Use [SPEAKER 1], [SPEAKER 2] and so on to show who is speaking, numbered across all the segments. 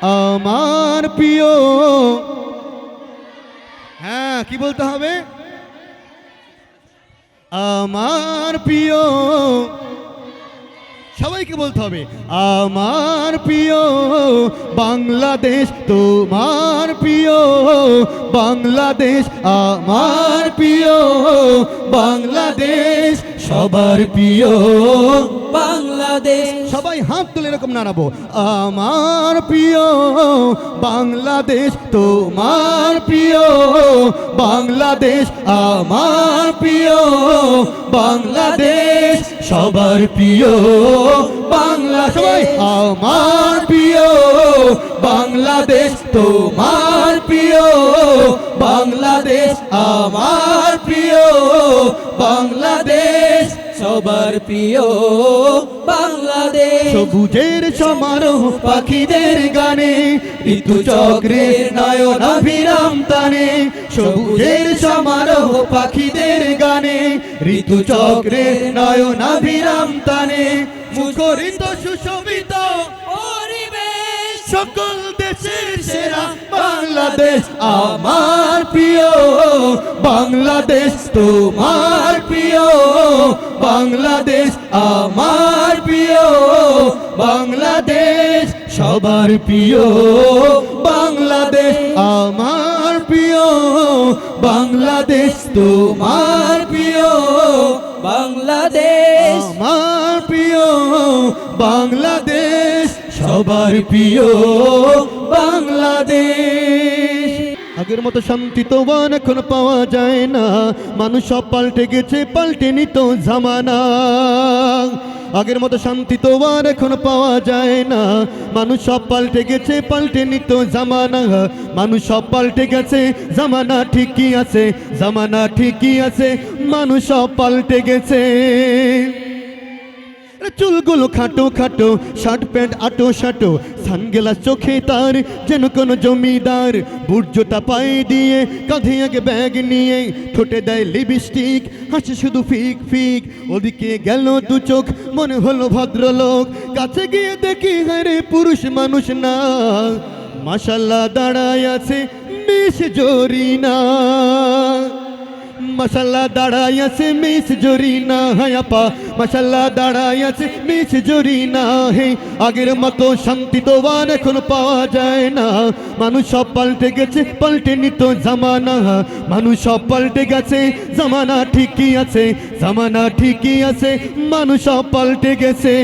[SPEAKER 1] আমার প্রিয়। হ্যাঁ কি বলতে হবে? আমার প্রিয়। সবাইকে বলতে হবে, আমার প্রিয়। বাংলাদেশ তোমার প্রিয়। বাংলাদেশ আমার প্রিয়। বাংলাদেশ সবার প্রিয়
[SPEAKER 2] বাংলাদেশ।
[SPEAKER 1] সবাই হাত তুলে এরকম নাড়াবো। আমার প্রিয় বাংলাদেশ তোমার প্রিয় বাংলাদেশ আমার প্রিয় বাংলাদেশ। সবার প্রিয় বাংলা সবাই। আমার প্রিয় বাংলাদেশ তোমার প্রিয় বাংলাদেশ আমার প্রিয় বাংলাদেশ।
[SPEAKER 2] সবার প্রিয় বাংলাদেশ।
[SPEAKER 1] সবুজের সমারোহ পাখিদের গানে ঋতু চক্রের নয়ন অভিরাম তানে সবুজের সমারোহ পাখিদের গানে ঋতু চক্রের নয়ন অভিরাম তানে মুখরিত সুশোভিত সকল বাংলাদেশ আমার প্রিয় বাংলাদেশ তোমার প্রিয় বাংলাদেশ আমার প্রিয় বাংলাদেশ সবার প্রিয় বাংলাদেশ আমার প্রিয় বাংলাদেশ তোমার প্রিয়
[SPEAKER 2] বাংলাদেশ
[SPEAKER 1] আমার প্রিয় বাংলাদেশ সবার প্রিয় বাংলাদেশ। আগের মতো শান্তি তো আর এখন পাওয়া যায় না। মানুষ সব পাল্টে গেছে, পাল্টে নিত জামানা। আগের মতো শান্তি তো আর এখন পাওয়া যায় না। মানুষ সব পাল্টে গেছে, পাল্টে নিত জামানা। মানুষ সব পাল্টে গেছে, জামানা ঠিকই আছে, জামানা ঠিকই আছে। মানুষ সব পাল্টে গেছে। চুলগুলো খাটো খাটো, শার্ট প্যান্ট আটো শাটো, সানগ্লাস চোখে তার যেন কোনো জমিদার। বুর্জোটা পায়ে দিয়ে কাঁধে আগে ব্যাগ নিয়ে ঠোঁটে দেয় লিপস্টিক, হাসে শুধু ফিক ফিক। ওদিকে গেল দু চোখ, মনে হলো ভদ্রলোক। কাছে গিয়ে দেখি হারে পুরুষ মানুষ না। মাসাল্লাহ দাঁড়ায় আছে মিস জরিনা। মশাল্লা দাঁড়াই আছে মিস জরি না হায়াপা মশাল্লা দাঁড়াই আছে মিস জরি না হে আগের মতো শান্তি তো আর এখন পাওয়া যায় না মানুষ সব পাল্টে গেছে পাল্টে নিত জামানা মানুষ সব পাল্টে গেছে জামানা ঠিকই আছে জামানা ঠিকই আছে মানুষ সব পাল্টে গেছে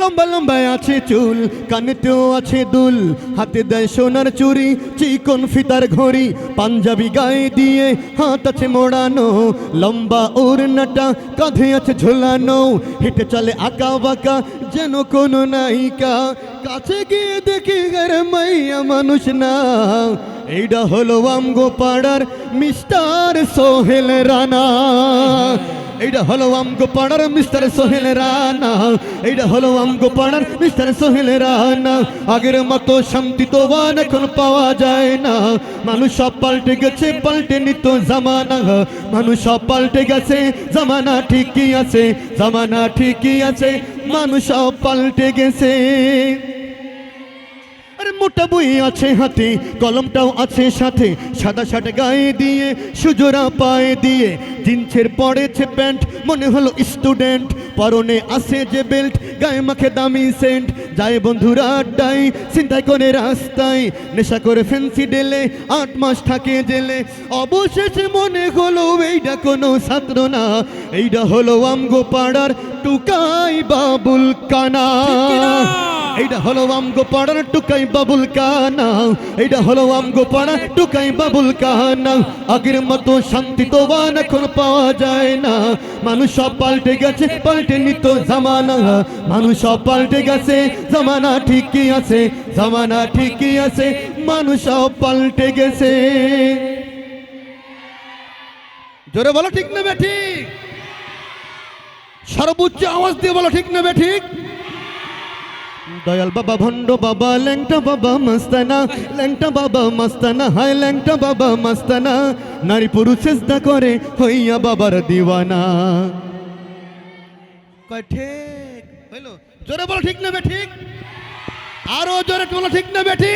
[SPEAKER 1] লম্বা লম্বা আছে চুল, কানেতেও আছে দুল। হাতে দেয় সোনার চুরি, চিকন ফিতার ঘড়ি। পাঞ্জাবি গায়ে দিয়ে হাত আছে মোড়ানো। লম্বা ওড়নাটা কাঁধে আছে ঝোলানো। হেঁটে চলে আঁকা বাঁকা যেন কোনো নায়িকা। কাছে গিয়ে দেখি গারে মাইয়া মানুষ না। এইটা হলো আমগো পাড়ার মিস্টার সোহেল রানা। এইটা হলো আমগো পাড়ার মিস্টার সোহেল রানা। এইটা হলো আমগো পাড়ার মিস্টার সোহেল রানা। আগের মতো শান্তি তো এখন পাওয়া যায় না। মানুষ সব পাল্টে গেছে, পাল্টে নিত জামানা। মানুষ সব পাল্টে গেছে, জামানা ঠিকই আছে, জামানা ঠিকই আছে। মানুষ সব পাল্টে গেছে। মোটা বই আছে হাতে, কলমটাও আছে সাথে, সাদা শার্ট গায়ে দিয়ে সুজোরা পায়ে দিয়ে, জিন্সের পড়েছে প্যান্ট, মনে হলো স্টুডেন্ট, পরনে আছে যে বেল্ট, গায়ে মাখে দামি সেন্ট, যায় বন্ধুরা আড্ডায় চিন্তায় করে রাস্তায়, নেশা করে ফেন্সি ডেলে, আট মাস থাকে জেলে, অবশেষে মনে হলো এইটা কোনো ছাত্র না এইটা হলো আমগো পাড়ার টুকাই বাবুল কানা? এইটা হলো আমগো পাড়ার টুকাই বাবুল কানা এইটা হলো আমগো পাড়ার টুকাই বাবুল কানা আগের মতো শান্তি তো এখন পাওয়া যায় না। মানুষ সব পাল্টে গেছে, পাল্টে নিত জামানা। মানুষ সব পাল্টে গেছে, জামানা ঠিকই আছে, জামানা ঠিকই আছে, মানুষ সব পাল্টে গেছে। জোরে বলো ঠিক নেবে ঠিক? সর্বোচ্চ আওয়াজ দিয়ে বলো ঠিক নেবে ঠিক? দয়াল বাবা, ভণ্ড বাবা, ল্যাংটা বাবা, মস্তানা, ল্যাংটা বাবা, মস্তানা, হায় ল্যাংটা বাবা, মস্তানা, নারী পুরুষ চেষ্টা করে হইয়া বাবার দিওয়ানা। কঠে ঠিক, হইল। জোরে বলো, ঠিক নেবে ঠিক? আরও জোরে বলো, ঠিক নেবে বেঠিক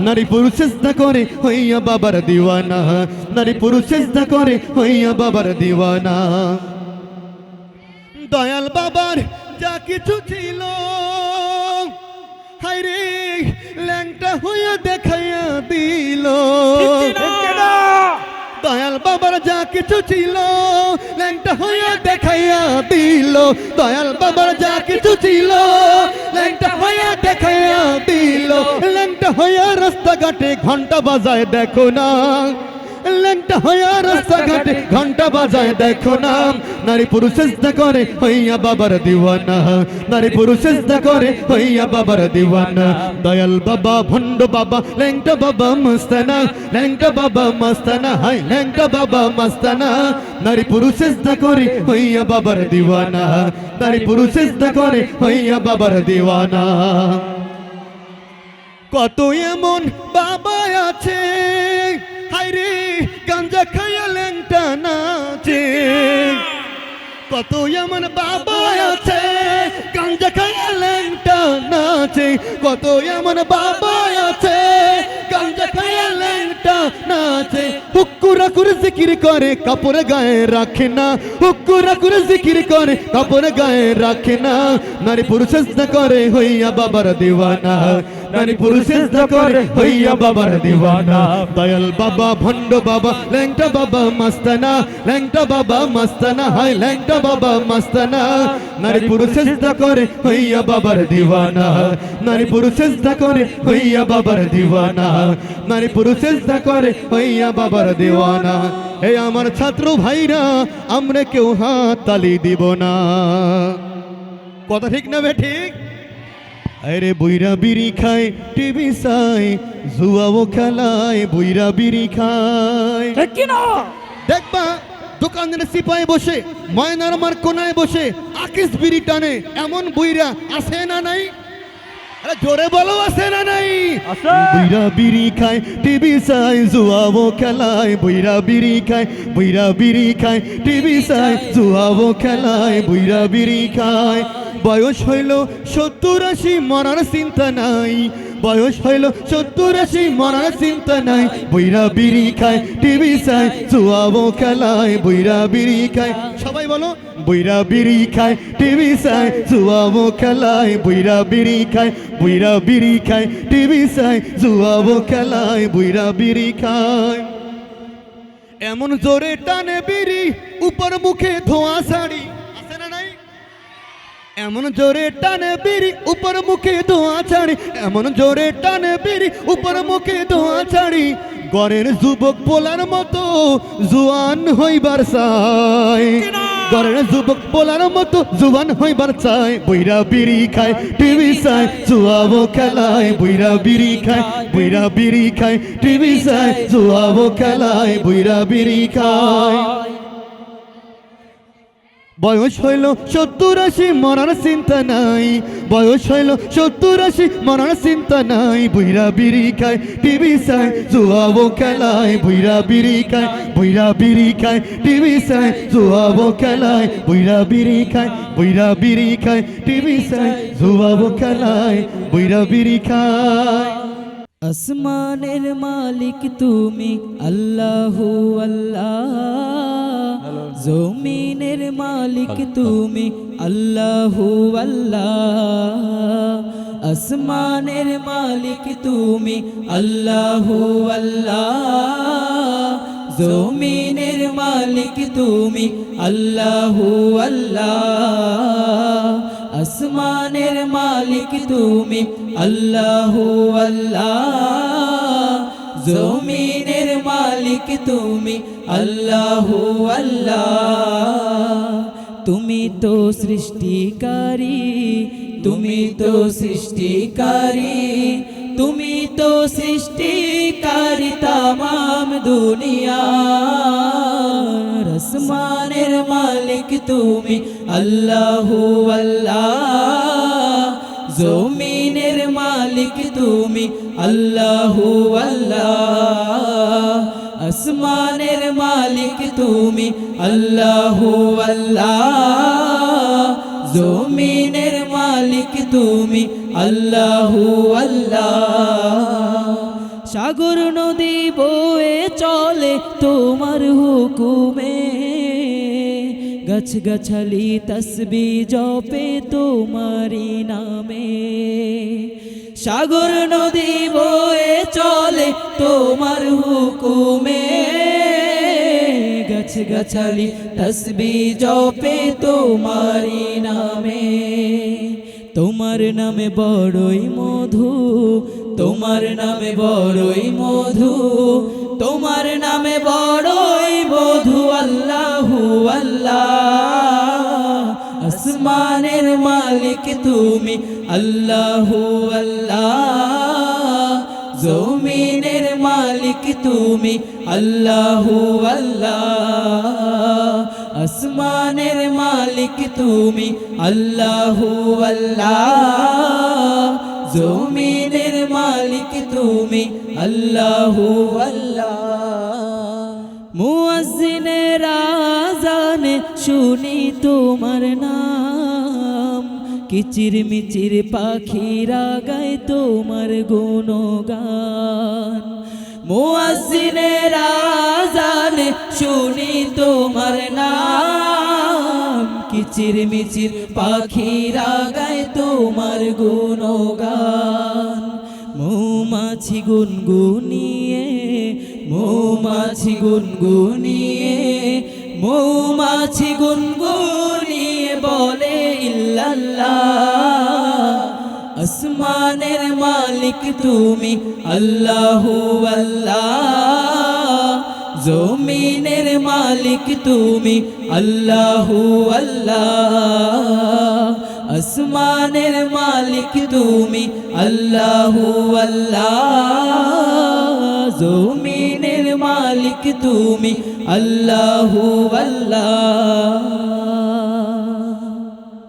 [SPEAKER 1] নারী পুরুষ চেষ্টা করে, হইয়া বাবার দিওয়ানা। নারী পুরুষ চেষ্টা করে, হইয়া বাবার দিওয়ানা। দয়াল বাবার যা কিছু ছিল রে ল্যাংটা হইয়া দেখাইয়া কিছু ছিল, ল্যাংটা হইয়া দেখাইয়া দিল। দয়াল বাবার যা কিছু ছিল, ল্যাংটা হইয়া দেখাইয়া দিল। ল্যাংটা হইয়া রাস্তাঘাটে ঘণ্টা বাজায় দেখো না। ল্যাংটা হইয়া রাস্তাঘাটে ঘণ্টা বাজায় দেখো না নারী পুরুষ চেষ্টা করে, হইয়া বাবার দিওয়ানা। নারী পুরুষ চেষ্টা করে, হইয়া বাবার দিওয়ানা। দয়াল বাবা, ভণ্ড বাবা, ল্যাংটা বাবা মস্তানা। ল্যাংটা বাবা মস্তানা, হাই, ল্যাংটা বাবা মস্তানা। নারী পুরুষ চেষ্টা করে, হইয়া বাবার দিওয়ানা। নারী পুরুষ চেষ্টা করে, হইয়া বাবার দিওয়ানা। কত এমন বাবা আছে? গাঞ্জা খাইয়া ল্যাংটা নাচে। কত এমন বাবা আছে গাঞ্জা খাইয়া ল্যাংটা নাচে। কত এমন বাবা আছে গাঞ্জা খাইয়া ল্যাংটা নাচে। হুকুরা করে জিকির করে, কাপড় গায়ে রাখে না। হুকুরা করে জিকির করে, কাপড় গায়ে রাখে না। নারী পুরুষ করে, হইয়া বাবার দিওয়ানা। নারী পুরুষ চেষ্টা করে হইয়া বাবার দিওয়ানা। দয়াল বাবা, ভণ্ড বাবা, ল্যাংটা বাবা মাস্তানা, ল্যাংটা বাবা মাস্তানা হাই ল্যাংটা বাবা মাস্তানা। নারী পুরুষ চেষ্টা করে হইয়া বাবার দিওয়ানা। নারী পুরুষ চেষ্টা করে হইয়া বাবার দিওয়ানা। নারী চেষ্টা করে হইয়া বাবার দিওয়ানা। এই আমার ছাত্র ভাইরা, আমরা কেউ হাত তালি দিব না। কথা ঠিক না বে ঠিক? আরে বুইরা বিড়ি খায় টিভি চাই জুয়াও খেলায় বুইরা বিড়ি খায়। দেখবা দোকানের সিপাই বসে ময়নার আমার কোনায় বসে আকিস বিড়ি টানে এমন বুইরা আছে না নাই? আরে জোরে বলো আছে না নাই? বুইরা বিড়ি খায় টিভি চাই জুয়াও খেলায় বুইরা বিড়ি খায় বুইরা বিড়ি খায় টিভি চাই জুয়াও খেলায় বুইরা বিড়ি খায়। বয়স হইল সত্তর আশি, মরার চিন্তা নাই। বয়স হইল সত্তর আশি, মরার চিন্তা নাই। বইরা বিড়ি খায়, টিভি চায়, চুয়াবো খেলায়, বইরা বিড়ি খায়। সবাই বলো, বইরা বিড়ি খায়, টিভি চায় জুয়াবো খেলায়, বইরা বিড়ি খায়, বইরা বিড়ি খায়, টিভি চায় জুয়াবো খেলায়, বইরা বিড়ি খায়। এমন জোরে টানে বিড়ি, উপর মুখে ধোঁয়া শাড়ি এমন জোরে টানে বিড়ি, উপর মুখে ধোঁয়া ছাড়ি। এমন জোরে টানে বিড়ি, উপর মুখে ধোঁয়া ছাড়ি। গড়ের যুবক পোলার মতো জুয়ান হইবার চাই। গড়ের যুবক পোলার মতো জুয়ান হইবার চাই। বইরা বিড়ি খায়, টিভি চাই জুয়াবো খেলায়। বইরা বিড়ি খায়, বইরা বিড়ি খায়, টিভি চাই জুয়াবো খেলায়। বইরা বিড়ি খায়। বয়স হইল সত্তর আশি, মরার চিন্তা নাই। বয়স হইল সত্তর আশি, মরার চিন্তা নাই। বুইরা বিড়ি খায়, টিভি চাই জুয়াবো খেলায়। বুইরা বিড়ি খায় বুইরা বিড়ি খায়, টিভি চাই জুয়াবো খেলায়। বুইরা বিড়ি খায় বুইরা বিড়ি খায়, টিভি চাই জুয়াবো খেলায়। বুইরা বিড়ি খায়।
[SPEAKER 2] আসমানের মালিক তুমি আল্লাহু আল্লাহ। জমিনের মালিক তুমি আল্লাহু আল্লাহ। আসমানের মালিক তুমি আল্লাহু আল্লাহ। জমিনের মালিক তুমি আল্লাহু আল্লাহ। আসমানের মালিক তুমি আল্লাহু আল্লাহ জমিনের মালিক তুমি আল্লাহু আল্লাহ তুমি তো সৃষ্টিকারী তুমি তো সৃষ্টিকারী তুমি তো সৃষ্টিকারী তামাম দুনিয়া রসমানের মালিক তুমি আল্লাহু জমিনের মালিক তুমি। আল্লাহু আল্লাহ, আসমানের মালিক তুমি। আল্লাহু আল্লাহ, জমিনের মালিক তুমি। আল্লাহু আল্লাহ, সাগর নদী বয়ে চলে তোমার হুকুমে। গাছ গাছালি তসবি জপে তোমারি নামে সাগর নদী বয়ে চলে তোমার হুকুমে গাছ গাছালি তসবি জপে তোমারি নামে তোমার নামে বড়ই মধু তোমার নামে বড়ই মধু তোমার নামে বড়ই মধু আল্লাহু আল্লাহ। আসমানের মালিক তুমি আল্লাহু আল্লাহ। জমিনের মালিক তুমি আল্লাহু আল্লাহ। আসমানের মালিক তুমি আল্লাহু আল্লাহ। জমিনের মালিক তুমি, আল্লাহু আল্লাহ। মুয়াজ্জিনের আজানে শুনি তোমার নাম। কিচির মিচির পাখিরা গায় তোমার গুণগান। মুয়াজ্জিনের আজানে শুনি তোমার নাম। কিচির মিচির পাখিরা গায় তোমার গুণগান। মৌমাছি গুনগুনিয়ে মৌমাছি গুনগুনিয়ে মৌমাছি গুনগুনিয়ে বলে আসমানের মালিক তুমি আল্লাহু আল্লাহ। জমিনের মালিক তুমি, আল্লাহু আল্লাহ। আসমানের মালিক তুমি, আল্লাহু আল্লাহ। জমিনের মালিক তুমি, আল্লাহু আল্লাহ।